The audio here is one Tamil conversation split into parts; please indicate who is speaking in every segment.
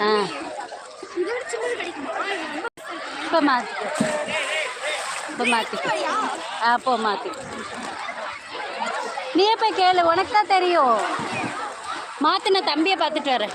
Speaker 1: ஆ. இப்போ மாற்றிக்கோ இப்போ மாற்றிக்கோ ஆ போ மாற்றிக்கோ நீயே போய் கேளு? உனக்கு தான் தெரியும். மாற்றின தம்பியை பார்த்துட்டு வரேன்.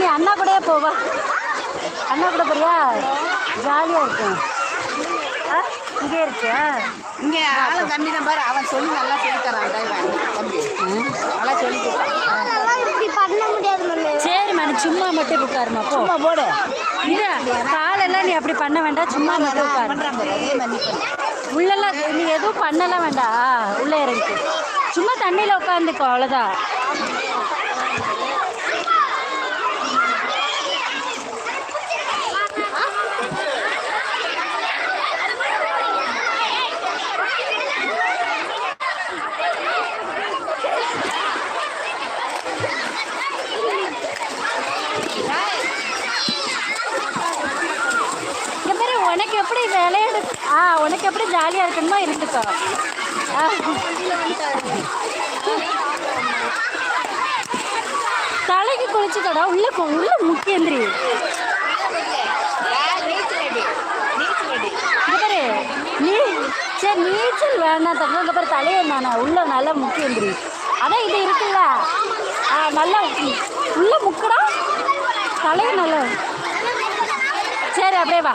Speaker 1: நீ அண்ணா கூடயே போ வா. அண்ணா கூட போறியா? ஜாலியாக இருக்கும் இங்கே இருக்கியா
Speaker 2: இங்கே ஆளை தம்பி தான் பாரு அவன் சொல்லி நல்லா சொல்லி தரான். டிரைவர் தம்பி. நல்லா சொல்லி
Speaker 1: சரிம்மா நீ சும்மா மட்டும் உட்காருமா
Speaker 2: சும்மா போடு.
Speaker 1: இது காலெல்லாம் நீ அப்படி பண்ண வேண்டாம் சும்மா மட்டும் உட்காரு. உள்ளெல்லாம் நீ எதுவும் பண்ணலாம் வேண்டாம். உள்ளே இறங்கிட்டு சும்மா தண்ணியில் உட்காந்துக்கோ அவ்வளோதான் இங்க பாரு உனக்கு எப்படி விளையாடு. ஆ உனக்கு எப்படி ஜாலியாக இருக்கணுமோ இருந்துக்கோ. ஆ. தலைக்கு குளிச்சுக்கடா உள்ள உள்ள முக்கியந்திரி பாரு நீ சரி நீச்சல் வேணாம் தப்பு. இங்க பாரு தலையை நானே உள்ள நல்லா முக்கியந்திரி அதான் இது இருக்குல்ல. ஆ நல்லா உள்ள முக்கடா. தலையை நல்லா சரி அப்படியே வா.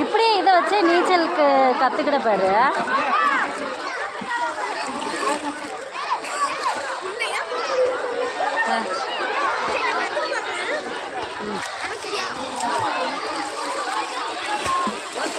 Speaker 1: இப்படியே இதை வச்சு நீச்சலுக்கு கற்றுக்கிட பாரு